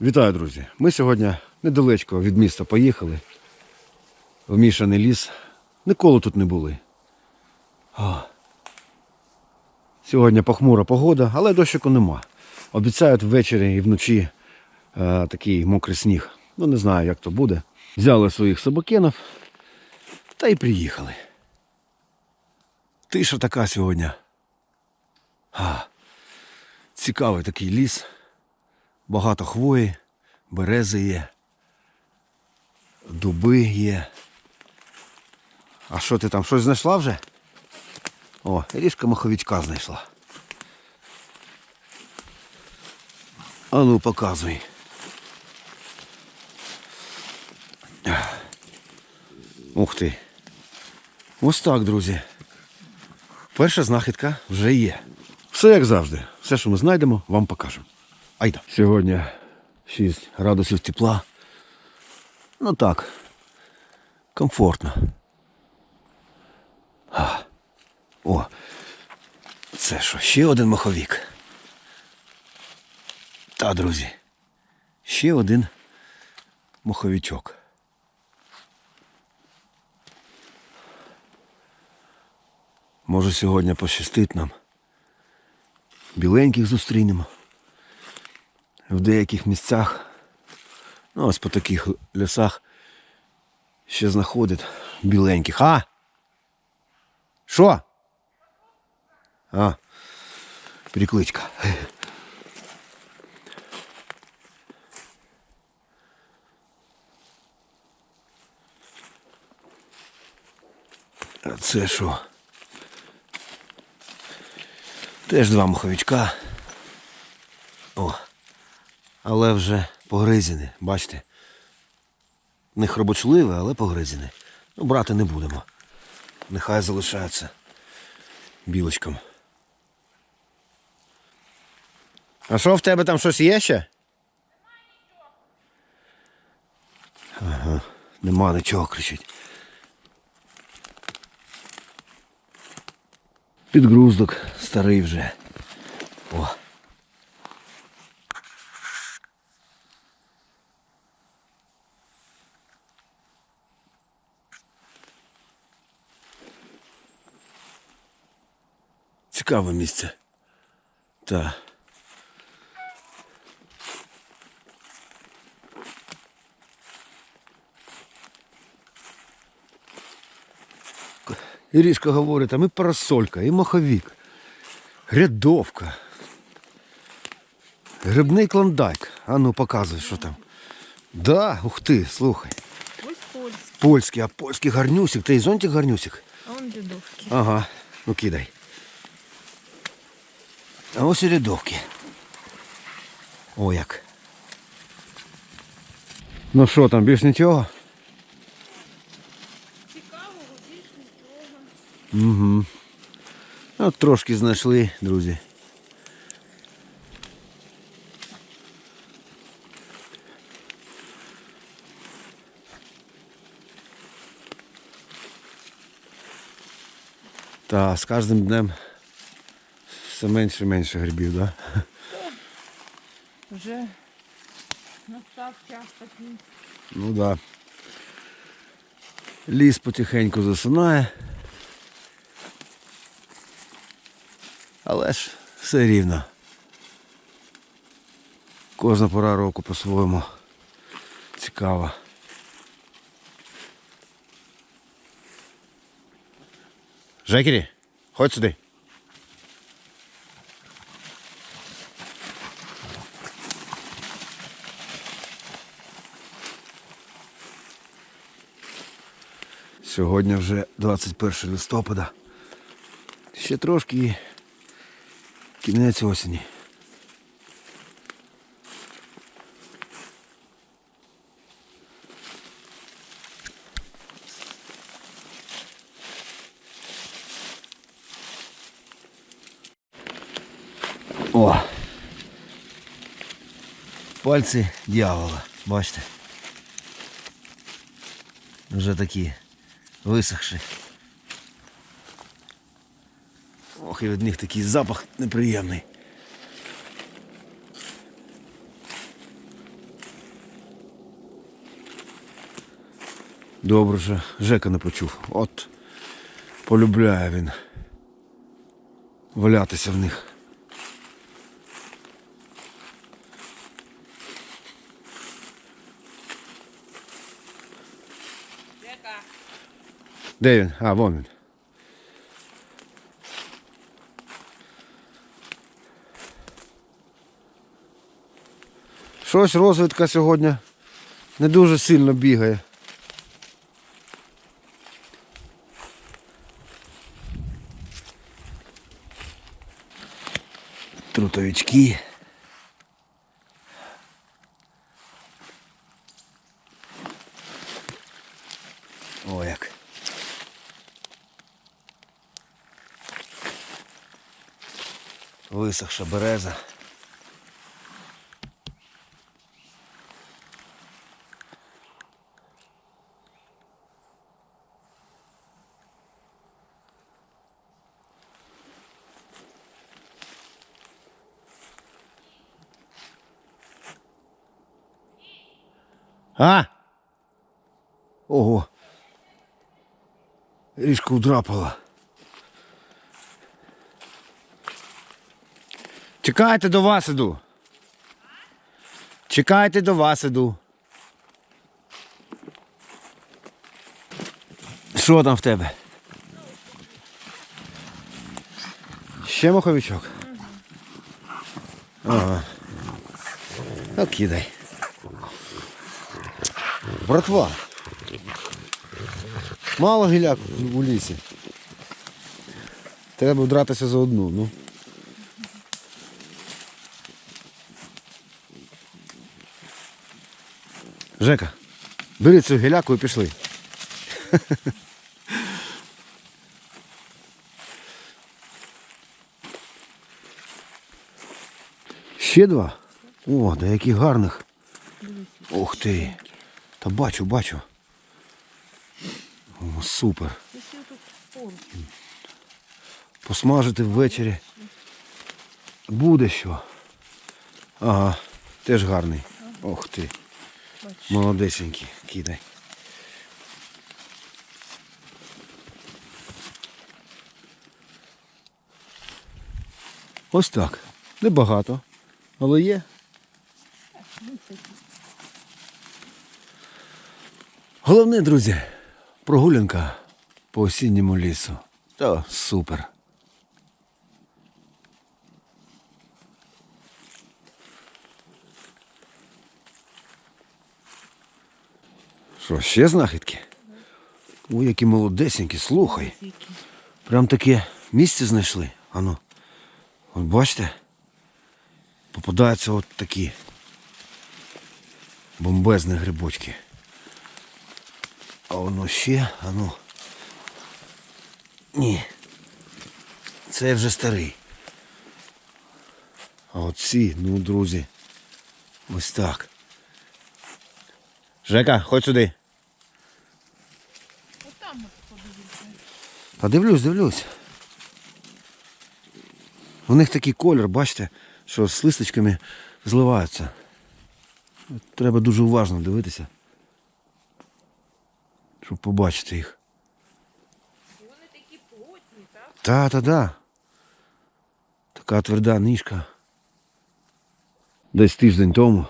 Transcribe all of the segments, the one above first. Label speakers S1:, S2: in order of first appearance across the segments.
S1: Вітаю, друзі! Ми сьогодні недалечко від міста поїхали. В мішаний ліс. Ніколи тут не були. А. Сьогодні похмура погода, але дощику нема. Обіцяють ввечері і вночі е, такий мокрий сніг. Ну не знаю, як то буде. Взяли своїх собакенів та й приїхали. Тиша така сьогодні. А. Цікавий такий ліс. Багато хвої, берези є, дуби є. А що ти там щось знайшла вже? О, ріжка маховичка знайшла. А ну показуй. Ух ти. Ось так, друзі. Перша знахідка вже є. Все як завжди. Все, що ми знайдемо, вам покажемо. Айда. Сьогодні 6 градусів тепла. Ну так. Комфортно. А. О. Це що, ще один маховік. Та, друзі. Ще один маховичок. Може сьогодні пощастить нам. Біленьких зустрінемо в деяких місцях, ну ось по таких лісах ще знаходять біленьких. А? Що? А, перекличка. А це що? Теж два маховичка. Але вже погризені, бачите. Не хробочливе, але погризені. Ну, брати не будемо. Нехай залишаються білочком. А що в тебе там щось є ще? Ага, нема нічого кричить. Підгруздок старий вже. О. Цікаве місце. Так. Ірішка говорить, там і парасолька, і маховік, грядовка, грибний клондайк. А ну показуй, що там. Да, ух ти, слухай.
S2: Ось польський,
S1: Польський, а польський гарнюсик. Ти і зонтик гарнюсик?
S2: а он дідовський.
S1: Ага, ну кидай. А ось і рядовки. О як. Ну що там, більш нічого?
S2: Цікавого, більш нічого.
S1: Угу. От трошки знайшли, друзі. Та з кожним днем все менше і менше грибів, так? Да?
S2: Вже настав час такий.
S1: Ну да. Ліс потихеньку засинає. Але ж все рівно. Кожна пора року по-своєму цікава. Жекері, ходь сюди. Сьогодні вже 21 листопада. Ще трошки і кінець осені. О! Пальці дьявола, бачите? Вже такі висохші. Ох, і від них такий запах неприємний. Добре, що Жека не почув. От полюбляє він валятися в них. Жека! Де він? А, вон він. Щось розвідка сьогодні не дуже сильно бігає. Трутовички. О, як. Висохша береза. А? Ого. Ріжку вдрапала. Чекайте до вас іду. Чекайте до вас іду. Що там в тебе? Ще маховичок? Ага. Ну, кидай. Братва. Мало гіляк у лісі. Треба вдратися за одну, ну. Жека, бери цю гіляку і пішли. Ще два? О, да яких гарних. Ух ти. Та бачу, бачу. О, супер. Посмажити ввечері. Буде що. Ага, теж гарний. Ох ти. Молодесенький, кидай. Ось так. Небагато, але є. Головне, друзі, прогулянка по осінньому лісу. Та супер. Що, ще знахідки? Ой, які молодесенькі, слухай. Прям таке місце знайшли. Ану. От бачите? Попадаються от такі бомбезні грибочки. А воно ще, ану. Ні. Це вже старий. А оці, ну, друзі. Ось так. Жека, ходь сюди.
S2: Отам от подивіться.
S1: Та дивлюсь, дивлюсь. У них такий колір, бачите, що з листочками зливаються. Треба дуже уважно дивитися, щоб побачити їх.
S2: І вони такі плотні, так?
S1: Та, та, та. Така тверда ніжка. Десь тиждень тому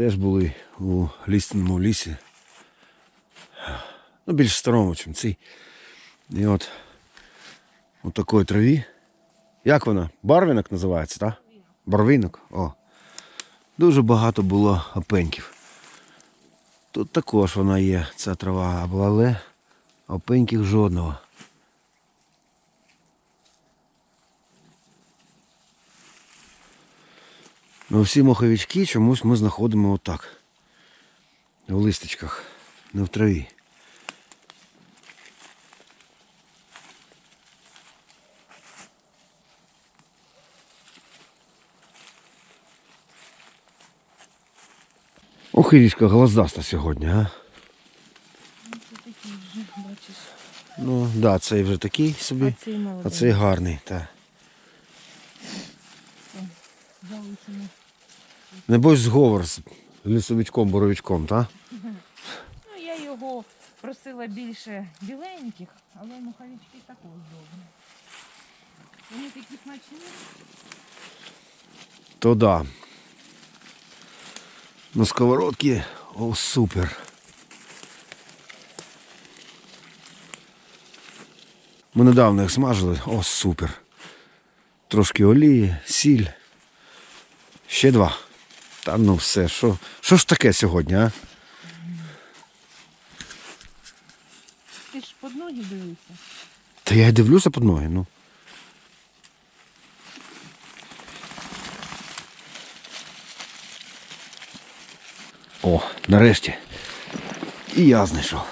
S1: теж були у лісному лісі. Ну, більш старому, ніж цей. І от у такої траві. Як вона? Барвінок називається, так? Барвінок. О. Дуже багато було опеньків. Тут також вона є, ця трава, але опеньків жодного. Ну, всі моховички чомусь ми знаходимо отак. В листочках, не в траві. Ох, і річка глаздаста сьогодні, а?
S2: Ну.
S1: Ну, так, да, цей вже такий собі,
S2: А цей
S1: а цей гарний, так. Небось зговор з лісовичком, боровичком, так?
S2: Ну, я його просила більше біленьких, але муховички також добре. Вони такі смачні.
S1: То да. На сковородці, о, супер. Ми недавно їх смажили, о, супер. Трошки олії, сіль. Ще два. Та ну все, що, що ж таке сьогодні, а?
S2: Ти ж під ноги дивився.
S1: Та я й дивлюся під ноги, ну. О, нарешті. І я знайшов.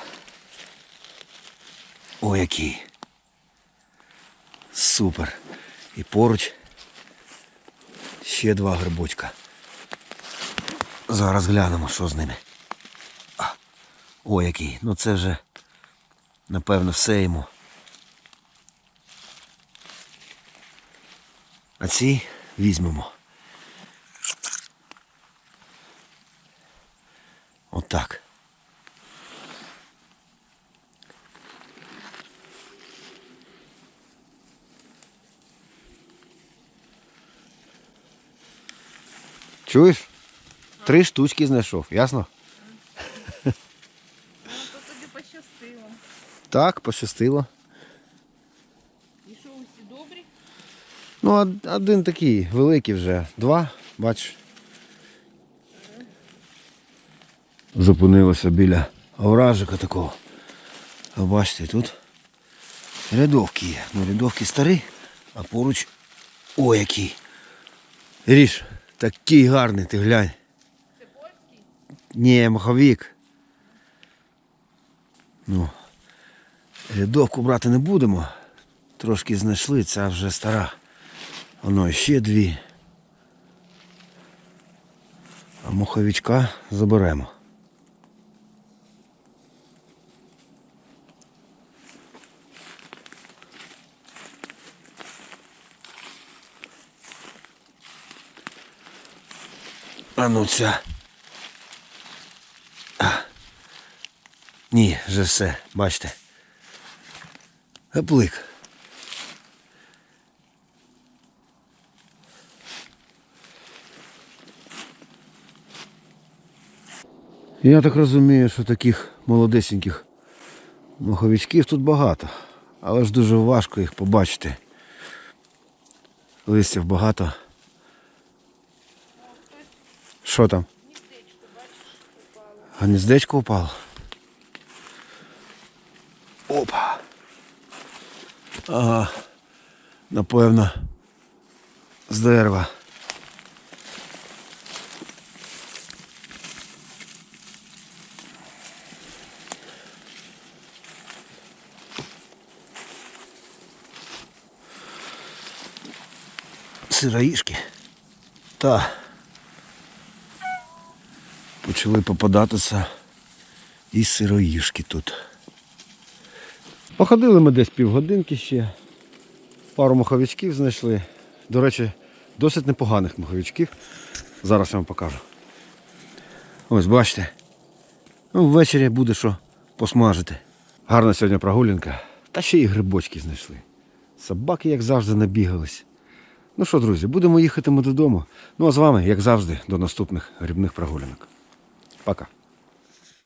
S1: О, який. Супер. І поруч ще два грибочка. Зараз глянемо, що з ними. О, який. Ну це вже, напевно, все йому. А ці візьмемо. Отак. Чуєш? Три штучки знайшов, ясно?
S2: Ну, то тобі пощастило.
S1: Так, пощастило.
S2: І що усі добрі?
S1: Ну, один такий великий вже. Два, бачиш. Зупинилося біля овражика такого. А бачите, тут рядовки є. Ну, рядовки старі, а поруч о який. Ріж, такий гарний, ти глянь. Ні, маховік. Ну, рядовку брати не будемо. Трошки знайшли, ця вже стара. Воно ще дві. А муховичка заберемо. А ну ця. Ні, вже все, бачите. Гаплик. Я так розумію, що таких молодесеньких моховичків тут багато, але ж дуже важко їх побачити. Листів багато. Що там? Гніздечко, упало. Опа. Ага. Напевно. З дерева. Сироїшки. Та. Почали попадатися і сироїшки тут. Походили ми десь півгодинки ще. Пару маховичків знайшли. До речі, досить непоганих маховичків. Зараз я вам покажу. Ось бачите. Ну, ввечері буде що посмажити. Гарна сьогодні прогулянка. Та ще й грибочки знайшли. Собаки, як завжди, набігались. Ну що, друзі, будемо їхати ми додому. Ну а з вами, як завжди, до наступних грибних прогулянок. Пока.